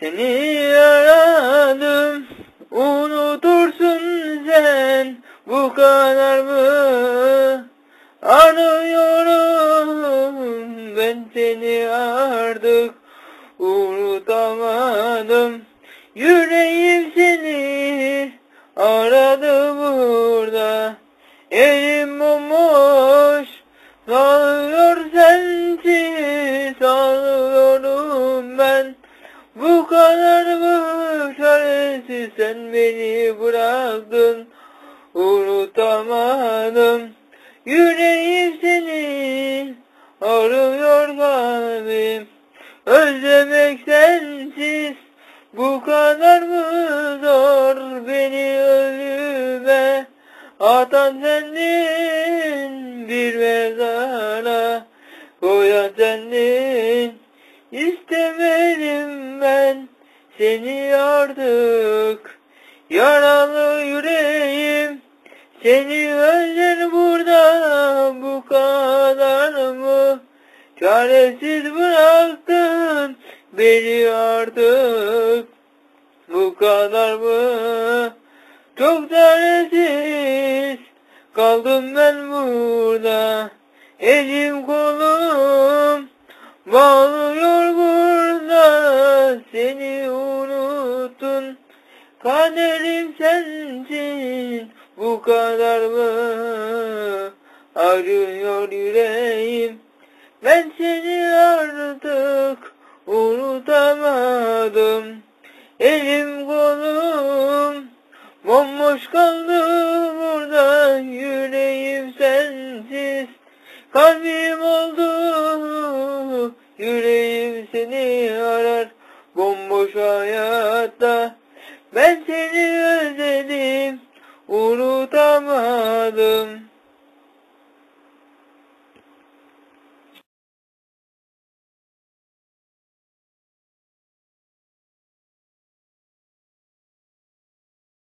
Seni aradım, unutursun sen bu kadar mı? Arıyorum ben seni artık unutamadım. Yüreğim seni aradı burada. Elim bomboş, sağlıyor sensiz, Bu kadar mı çaresiz sen beni bıraktın. Unutamadım. Yüreğim seni arıyor kalbim. Özlemek sensiz. Bu kadar mı zor beni ölüme Atan sendin bir mezara Koyan sendin İstemedim ben seni artık Yaralı yüreğim seni özler burada bu kadar mı? Çaresiz bıraktın beni artık bu kadar mı? Çok çaresiz kaldım ben burada Elim kolum Bağlıyor seni unuttun. Kaderim sensin. Bu kadar mı? Arıyor yüreğim. Ben seni artık unutamadım. Elim Bomboş hayatta. Ben seni özledim Unutamadım